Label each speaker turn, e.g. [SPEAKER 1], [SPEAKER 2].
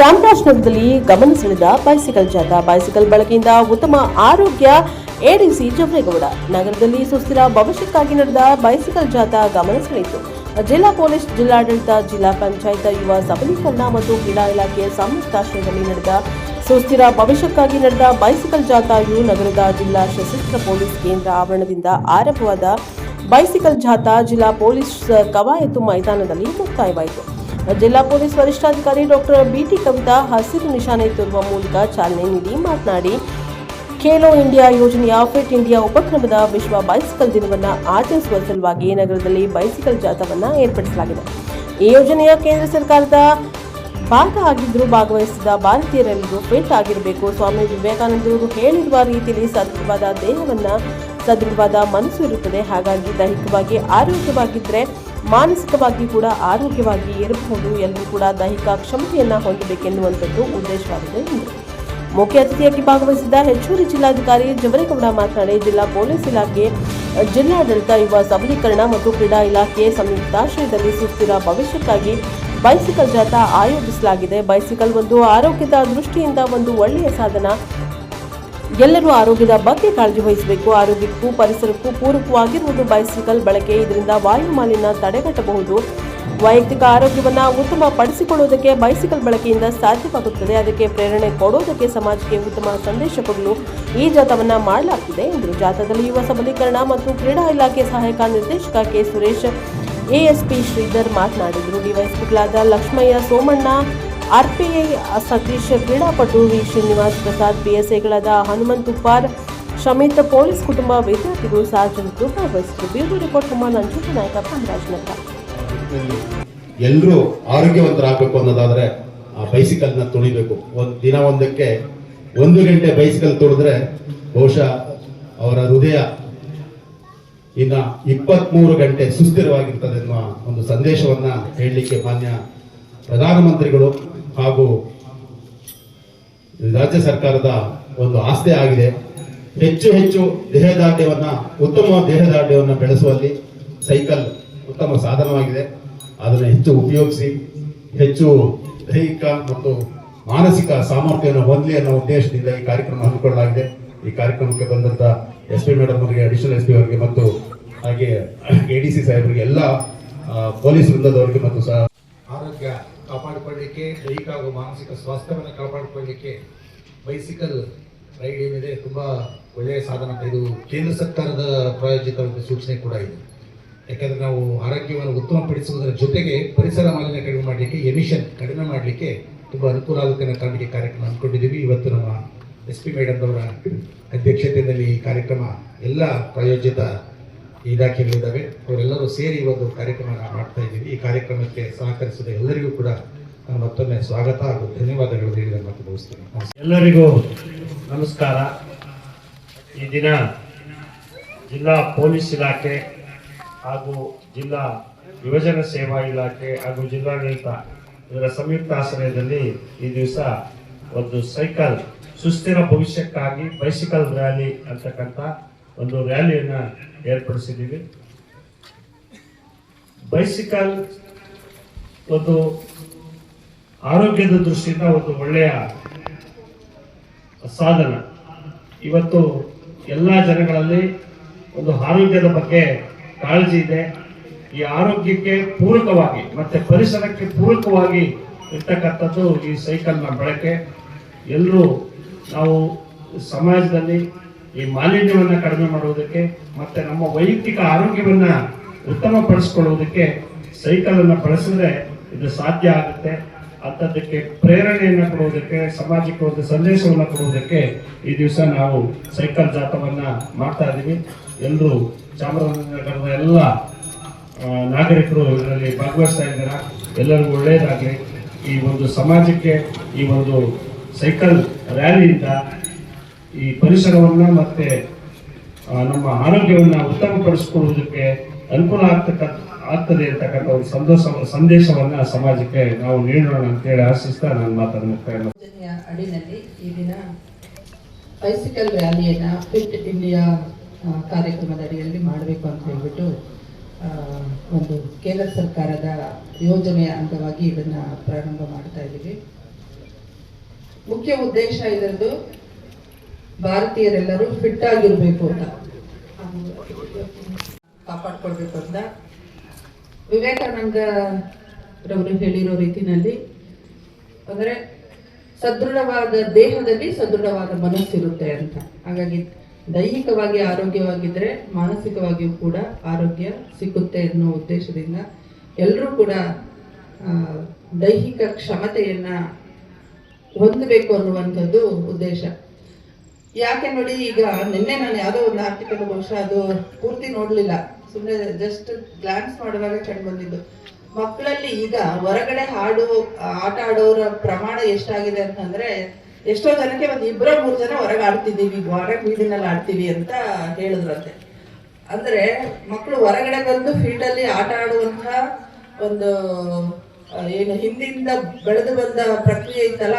[SPEAKER 1] ಚಾಮರಾಜನಗರದಲ್ಲಿ ಗಮನ ಸೆಳೆದ ಬೈಸಿಕಲ್ ಜಾಥಾ. ಬೈಸಿಕಲ್ ಬಳಕೆಯಿಂದ ಉತ್ತಮ ಆರೋಗ್ಯ ಎಡಿಸಿ ಜವರೇಗೌಡ ನಗರದಲ್ಲಿ ಸುಸ್ಥಿರ ಭವಿಷ್ಯಕ್ಕಾಗಿ ನಡೆದ ಬೈಸಿಕಲ್ ಜಾಥಾ ಗಮನ ಸೆಳೆಯಿತು. ಜಿಲ್ಲಾ ಪೊಲೀಸ್, ಜಿಲ್ಲಾಡಳಿತ, ಜಿಲ್ಲಾ ಪಂಚಾಯತ್ ಯುವ ಸಬಲೀಕರಣ ಮತ್ತು ಕ್ರೀಡಾ ಇಲಾಖೆಯ ಸಂಯುಕ್ತಾಶ್ರಯದಲ್ಲಿ ನಡೆದ ಸುಸ್ಥಿರ ಭವಿಷ್ಯಕ್ಕಾಗಿ ನಡೆದ ಬೈಸಿಕಲ್ ಜಾಥಾಯು ನಗರದ ಜಿಲ್ಲಾ ಸಶಸ್ತ್ರ ಪೊಲೀಸ್ ಕೇಂದ್ರ ಆವರಣದಿಂದ ಆರಂಭವಾದ ಬೈಸಿಕಲ್ ಜಾಥಾ ಜಿಲ್ಲಾ ಪೊಲೀಸ್ ಕವಾಯತು ಮೈದಾನದಲ್ಲಿ ಮುಕ್ತಾಯವಾಯಿತು. ಜಿಲ್ಲಾ ಪೊಲೀಸ್ ವರಿಷ್ಠಾಧಿಕಾರಿ ಡಾಕ್ಟರ್ ಬಿಟಿ ಕವಿತಾ ಹಸಿರು ನಿಶಾನೆ ತೋರುವ ಮೂಲಕ ಚಾಲನೆ ನೀಡಿ ಮಾತನಾಡಿ, ಖೇಲೋ ಇಂಡಿಯಾ ಯೋಜನೆಯ ಫಿಟ್ ಇಂಡಿಯಾ ಉಪಕ್ರಮದ ವಿಶ್ವ ಬೈಸಿಕಲ್ ದಿನವನ್ನು ಆಚರಿಸುವ ಸಲುವಾಗಿ ನಗರದಲ್ಲಿ ಬೈಸಿಕಲ್ ಜಾಥಾವನ್ನು ಏರ್ಪಡಿಸಲಾಗಿದೆ. ಈ ಯೋಜನೆಯ ಕೇಂದ್ರ ಸರ್ಕಾರದ ಭಾಗ ಆಗಿದ್ದರೂ ಭಾಗವಹಿಸಿದ ಭಾರತೀಯರೆಲ್ಲರೂ ಫಿಟ್ ಆಗಿರಬೇಕು. ಸ್ವಾಮಿ ವಿವೇಕಾನಂದರು ಹೇಳಿರುವ ರೀತಿಯಲ್ಲಿ ಸದೃಢವಾದ ದೇಹವನ್ನು ಸದೃಢವಾದ ಮನಸ್ಸು ಇರುತ್ತದೆ. ಹಾಗಾಗಿ ದೈಹಿಕವಾಗಿ ಆರೋಗ್ಯವಾಗಿದ್ದರೆ ಮಾನಸಿಕವಾಗಿ ಕೂಡ ಆರೋಗ್ಯವಾಗಿ ಇರಬಹುದು ಎಲ್ಲರೂ ಕೂಡ ದೈಹಿಕ ಕ್ಷಮತೆಯನ್ನ ಹೊಂದಬೇಕೆನ್ನುವಂಥದ್ದು ಉದ್ದೇಶವಾಗಿದೆ ಎಂದರು ಮುಖ್ಯ ಅತಿಥಿಯಾಗಿ ಭಾಗವಹಿಸಿದ ಹೆಚ್ಚುವರಿ ಜಿಲ್ಲಾಧಿಕಾರಿ ಜವರೇಗೌಡ ಮಾತನಾಡಿ, ಜಿಲ್ಲಾ ಪೊಲೀಸ್ ಇಲಾಖೆ ಜಿಲ್ಲಾಡಳಿತ ಯುವ ಸಬಲೀಕರಣ ಮತ್ತು ಕ್ರೀಡಾ ಇಲಾಖೆ ಸಂಯುಕ್ತಾಶ್ರಯದಲ್ಲಿ ಸುಸ್ಥಿರ ಭವಿಷ್ಯಕ್ಕಾಗಿ ಬೈಸಿಕಲ್ ಜಾಥಾ ಆಯೋಜಿಸಲಾಗಿದೆ. ಬೈಸಿಕಲ್ ಒಂದು ಆರೋಗ್ಯದ ದೃಷ್ಟಿಯಿಂದ ಒಂದು ಒಳ್ಳೆಯ ಸಾಧನ. ಎಲ್ಲರೂ ಆರೋಗ್ಯದ ಬಗ್ಗೆ ಕಾಳಜಿ ವಹಿಸಬೇಕು. ಆರೋಗ್ಯಕ್ಕೂ ಪರಿಸರಕ್ಕೂ ಪೂರಕವಾಗಿರುವುದು ಬೈಸಿಕಲ್ ಬಳಕೆ. ಇದರಿಂದ ವಾಯು ಮಾಲಿನ್ಯ ತಡೆಗಟ್ಟಬಹುದು. ವೈಯಕ್ತಿಕ ಆರೋಗ್ಯವನ್ನು ಉತ್ತಮ ಪಡಿಸಿಕೊಳ್ಳುವುದಕ್ಕೆ ಬೈಸಿಕಲ್ ಬಳಕೆಯಿಂದ ಸಾಧ್ಯವಾಗುತ್ತದೆ. ಅದಕ್ಕೆ ಪ್ರೇರಣೆ ಕೊಡುವುದಕ್ಕೆ ಸಮಾಜಕ್ಕೆ ಉತ್ತಮ ಸಂದೇಶ ಕೊಡಲು ಈ ಜಾಥವನ್ನು ಮಾಡಲಾಗುತ್ತಿದೆ ಎಂದರು ಜಾಥಾದಲ್ಲಿ ಯುವ ಸಬಲೀಕರಣ ಮತ್ತು ಕ್ರೀಡಾ ಇಲಾಖೆ ಸಹಾಯಕ ನಿರ್ದೇಶಕ ಕೆ. ಸುರೇಶ್ ಎಎಸ್ಪಿ ಶ್ರೀಧರ್ ಮಾತನಾಡಿದರು. ಡಿವೈಎಸ್ಪಿಗಳಾದ ಲಕ್ಷ್ಮಯ್ಯ, ಸೋಮಣ್ಣ ಆರ್ಪಿಐ ಸತೀಶ್ ಕ್ರೀಡಾಪಟು ವಿ. ಶ್ರೀನಿವಾಸ್ ಪ್ರಸಾದ್ ಪಿಎಸ್ಐಗಳಾದ ಹನುಮಂತ್ ಉಪ್ಪಾರ್, ಶಮಿತ್ ಪೊಲೀಸ್ ಕುಟುಂಬ ವಿದ್ಯಾರ್ಥಿಗಳು ಸಾರ್ವಜನಿಕರು ಭಾಗವಹಿಸಿದರು. ಬ್ಯೂರೋ ರಿಪೋರ್ಟ್ ಕುಮಾರ್ ನಂಜುಂಡ ನಾಯಕ
[SPEAKER 2] ಎಲ್ಲರೂ ಆರೋಗ್ಯವಂತರಾಗಬೇಕು ಅನ್ನೋದಾದರೆ ಆ ಬೈಸಿಕಲ್ನ ತುಳಿಬೇಕು. ಒಂದು ದಿನ ಒಂದಕ್ಕೆ ಒಂದು ಗಂಟೆ ಬೈಸಿಕಲ್ ತುಳಿದ್ರೆ ಬಹುಶಃ ಅವರ ಹೃದಯ ಇನ್ನ ಇಪ್ಪತ್ಮೂರು ಗಂಟೆ ಸುಸ್ಥಿರವಾಗಿರ್ತದೆ ಎನ್ನುವ ಒಂದು ಸಂದೇಶವನ್ನ ಹೇಳಲಿಕ್ಕೆ ಮಾನ್ಯ ಪ್ರಧಾನಮಂತ್ರಿಗಳು ಹಾಗೂ ರಾಜ್ಯ ಸರ್ಕಾರದ ಒಂದು ಆಸ್ತಿ ಆಗಿದೆ. ಹೆಚ್ಚು ಹೆಚ್ಚು ದೇಹದಾರ್ಢ್ಯವನ್ನ ಉತ್ತಮ ದೇಹದಾರ್ಢ್ಯವನ್ನು ಬೆಳೆಸುವಲ್ಲಿ ಸೈಕಲ್ ಉತ್ತಮ ಸಾಧನವಾಗಿದೆ. ಅದನ್ನು ಹೆಚ್ಚು ಉಪಯೋಗಿಸಿ, ಹೆಚ್ಚು ದೈಹಿಕ ಮತ್ತು ಮಾನಸಿಕ ಸಾಮರ್ಥ್ಯವನ್ನು ಹೊಂದಲಿ ಅನ್ನೋ ಉದ್ದೇಶದಿಂದ ಈ ಕಾರ್ಯಕ್ರಮ ಹಮ್ಮಿಕೊಳ್ಳಲಾಗಿದೆ. ಈ ಕಾರ್ಯಕ್ರಮಕ್ಕೆ ಬಂದಂತ ಎಸ್ ಪಿ ಮೇಡಮ್ ಅವರಿಗೆ, ಅಡಿಷನಲ್ ಎಸ್ ಪಿ ಅವರಿಗೆ ಮತ್ತು ಹಾಗೆ ಎ ಡಿ ಸಿ ಸಾಹೇಬರಿಗೆ, ಎಲ್ಲ ಪೊಲೀಸ್ ವೃಂದದವರಿಗೆ ಮತ್ತು ಸಹ
[SPEAKER 3] ಆರೋಗ್ಯ ಕಾಪಾಡಿಕೊಳ್ಳಿಕ್ಕೆ, ದೈಹಿಕ ಹಾಗೂ ಮಾನಸಿಕ ಸ್ವಾಸ್ಥ್ಯವನ್ನು ಕಾಪಾಡಿಕೊಳ್ಳಿಕ್ಕೆ ಬೈಸಿಕಲ್ ರೈಡ್ ಏನಿದೆ, ತುಂಬ ಒಳ್ಳೆಯ ಸಾಧನ. ಇದು ಕೇಂದ್ರ ಸರ್ಕಾರದ ಪ್ರಾಯೋಜಿತ ಒಂದು ಸೂಚನೆ ಕೂಡ ಇದೆ. ಯಾಕೆಂದರೆ ನಾವು ಆರೋಗ್ಯವನ್ನು ಉತ್ತಮಪಡಿಸುವುದರ ಜೊತೆಗೆ ಪರಿಸರ ಮಾಲಿನ್ಯ ಕಡಿಮೆ ಮಾಡಲಿಕ್ಕೆ ಎಮಿಷನ್ ಕಡಿಮೆ ಮಾಡಲಿಕ್ಕೆ ತುಂಬ ಅನುಕೂಲ ಆಗುತ್ತೆ ಅನ್ನೋ ಕಾರಣಕ್ಕೆ ಕಾರ್ಯಕ್ರಮ ಅಂದ್ಕೊಂಡಿದ್ದೀವಿ. ಇವತ್ತು ನಮ್ಮ ಎಸ್ ಪಿ ಮೇಡಮ್ ಅವರ ಅಧ್ಯಕ್ಷತೆಯಲ್ಲಿ ಈ ಕಾರ್ಯಕ್ರಮ ಎಲ್ಲ ಪ್ರಾಯೋಜಿತ ಇಲಾಖೆಗಳಿದ್ದಾವೆ. ಅವರೆಲ್ಲರೂ ಸೇರಿ ಒಂದು ಕಾರ್ಯಕ್ರಮ ಮಾಡ್ತಾ ಇದ್ದೀವಿ. ಈ ಕಾರ್ಯಕ್ರಮಕ್ಕೆ ಸಹಕರಿಸಿದ ಎಲ್ಲರಿಗೂ ಕೂಡ ನಾನು ಮತ್ತೊಮ್ಮೆ ಸ್ವಾಗತ ಹಾಗೂ ಧನ್ಯವಾದಗಳು ನೀಡಿದ ಮತ್ತು ಬಯಸ್ತೇನೆ
[SPEAKER 4] ಎಲ್ಲರಿಗೂ ನಮಸ್ಕಾರ. ಈ ದಿನ ಜಿಲ್ಲಾ ಪೊಲೀಸ್ ಇಲಾಖೆ ಹಾಗೂ ಜಿಲ್ಲಾ ಯುವಜನ ಸೇವಾ ಇಲಾಖೆ ಹಾಗೂ ಜಿಲ್ಲಾಡಳಿತ ಇದರ ಸಂಯುಕ್ತ ಆಶ್ರಯದಲ್ಲಿ ಈ ದಿವಸ ಒಂದು ಸೈಕಲ್, ಸುಸ್ಥಿರ ಭವಿಷ್ಯಕ್ಕಾಗಿ ಬೈಸಿಕಲ್ ರ್ಯಾಲಿ ಅಂತಕ್ಕಂಥ ಒಂದು ರ್ಯಾಲಿಯನ್ನು ಏರ್ಪಡಿಸಿದ್ದೀವಿ. ಬೈಸಿಕಲ್ ಒಂದು ಆರೋಗ್ಯದ ದೃಷ್ಟಿಯಿಂದ ಒಂದು ಒಳ್ಳೆಯ ಸಾಧನ. ಇವತ್ತು ಎಲ್ಲ ಜನಗಳಲ್ಲಿ ಒಂದು ಆರೋಗ್ಯದ ಬಗ್ಗೆ ಕಾಳಜಿ ಇದೆ. ಈ ಆರೋಗ್ಯಕ್ಕೆ ಪೂರಕವಾಗಿ ಮತ್ತೆ ಪರಿಸರಕ್ಕೆ ಪೂರಕವಾಗಿ ಇರ್ತಕ್ಕಂಥದ್ದು ಈ ಸೈಕಲ್ನ ಬಳಕೆ. ಎಲ್ಲರೂ ನಾವು ಸಮಾಜದಲ್ಲಿ ಈ ಮಾಲಿನ್ಯವನ್ನು ಕಡಿಮೆ ಮಾಡುವುದಕ್ಕೆ ಮತ್ತೆ ನಮ್ಮ ವೈಯಕ್ತಿಕ ಆರೋಗ್ಯವನ್ನ ಉತ್ತಮಪಡಿಸಿಕೊಳ್ಳುವುದಕ್ಕೆ ಸೈಕಲ್ ಅನ್ನು ಬಳಸಿದ್ರೆ ಇದು ಸಾಧ್ಯ ಆಗುತ್ತೆ. ಅಂಥದ್ದಕ್ಕೆ ಪ್ರೇರಣೆಯನ್ನು ಕೊಡುವುದಕ್ಕೆ ಸಮಾಜಕ್ಕೆ ಒಂದು ಸಂದೇಶವನ್ನು ಕೊಡುವುದಕ್ಕೆ ಈ ದಿವಸ ನಾವು ಸೈಕಲ್ ಜಾಥವನ್ನ ಮಾಡ್ತಾ ಇದ್ದೀವಿ ಎಲ್ಲರೂ ಚಾಮರಾಜನಗರದ ಎಲ್ಲ ನಾಗರಿಕರು ಇದರಲ್ಲಿ ಭಾಗವಹಿಸ್ತಾ ಇದ್ದಾರೆ? ಎಲ್ಲರಿಗೂ ಒಳ್ಳೆಯದಾಗಲಿ. ಈ ಒಂದು ಸಮಾಜಕ್ಕೆ ಈ ಒಂದು ಸೈಕಲ್ ರ್ಯಾಲಿಯಿಂದ ಈ ಪರಿಸರವನ್ನ ಮತ್ತೆ ನಮ್ಮ ಆರೋಗ್ಯವನ್ನ ಉತ್ತಮಪಡಿಸಿಕೊಳ್ಳುವುದಕ್ಕೆ ಅನುಕೂಲ ಆಗ್ತಕ್ಕ, ಆಗ್ತದೆ ಅಂತಕ್ಕಂಥ ಒಂದು ಸಂತೋಷ, ಸಂದೇಶವನ್ನ ಸಮಾಜಕ್ಕೆ ನಾವು ನೀಡೋಣ ಅಂತೇಳಿ ಆಶಿಸ್ತಾ ನಾನು ಮಾತನ್ನು.
[SPEAKER 5] ಯೋಜನೆಯ ಅಡಿನಲ್ಲಿ ಈ ದಿನ ಬೈಸಿಕಲ್ ರ್ಯಾಲಿಯನ್ನ ಫಿಟ್ ಇಂಡಿಯಾ ಕಾರ್ಯಕ್ರಮದ ಅಡಿಯಲ್ಲಿ ಮಾಡಬೇಕು ಅಂತ ಹೇಳ್ಬಿಟ್ಟು ಒಂದು ಕೇಂದ್ರ ಸರ್ಕಾರದ ಯೋಜನೆಯ ಅಂಗವಾಗಿ ಇದನ್ನು ಪ್ರಾರಂಭ ಮಾಡ್ತಾ ಇದ್ದೀವಿ ಮುಖ್ಯ ಉದ್ದೇಶ ಇದರದ್ದು ಭಾರತೀಯರೆಲ್ಲರೂ ಫಿಟ್ ಆಗಿರ್ಬೇಕು ಅಂತ. ಕಾಪಾಡ್ಕೊಳ್ಬೇಕು ಅಂತ ವಿವೇಕಾನಂದ ಹೇಳಿರೋ ರೀತಿನಲ್ಲಿ, ಅಂದ್ರೆ ಸದೃಢವಾದ ದೇಹದಲ್ಲಿ ಸದೃಢವಾದ ಮನಸ್ಸಿರುತ್ತೆ ಅಂತ. ಹಾಗಾಗಿ ದೈಹಿಕವಾಗಿ ಆರೋಗ್ಯವಾಗಿದ್ರೆ ಮಾನಸಿಕವಾಗಿಯೂ ಕೂಡ ಆರೋಗ್ಯ ಸಿಕ್ಕುತ್ತೆ ಅನ್ನೋ ಉದ್ದೇಶದಿಂದ ಎಲ್ಲರೂ ಕೂಡ ದೈಹಿಕ ಕ್ಷಮತೆಯನ್ನು ಹೊಂದಬೇಕು ಅನ್ನುವಂಥದ್ದು ಉದ್ದೇಶ. ಯಾಕೆ ನೋಡಿ ಈಗ ನಿನ್ನೆ ನಾನು ಯಾವುದೋ ಒಂದು ಆರ್ಟಿಕಲ್ ಬಹುಶಃ ಅದು ಪೂರ್ತಿ ನೋಡಲಿಲ್ಲ. ಸುಮ್ಮನೆ ಜಸ್ಟ್ ಗ್ಲಾನ್ಸ್ ಮಾಡುವಾಗ ಕಂಡು ಬಂದಿದ್ದು. ಮಕ್ಕಳಲ್ಲಿ ಈಗ ಹೊರಗಡೆ ಹಾಡು, ಆಟ ಆಡೋರ ಪ್ರಮಾಣ ಎಷ್ಟಾಗಿದೆ ಅಂತಂದ್ರೆ ಎಷ್ಟೋ ಜನಕ್ಕೆ ಒಂದು ಇಬ್ಬರ ಮೂರು ಜನ ಹೊರಗೆ ಆಡ್ತಿದ್ದೀವಿ ಹೊರಗೆ ಬೀದಿನಲ್ಲಿ ಆಡ್ತೀವಿ ಅಂತ ಹೇಳಿದ್ರಂತೆ. ಅಂದ್ರೆ ಮಕ್ಕಳು ಹೊರಗಡೆ ಬಂದು ಫೀಲ್ಡ್ ಅಲ್ಲಿ ಆಟ ಆಡುವಂತಹ ಒಂದು ಏನು ಹಿಂದಿಂದ ಬೆಳೆದು ಬಂದ ಪ್ರಕ್ರಿಯೆ ಇತ್ತಲ್ಲ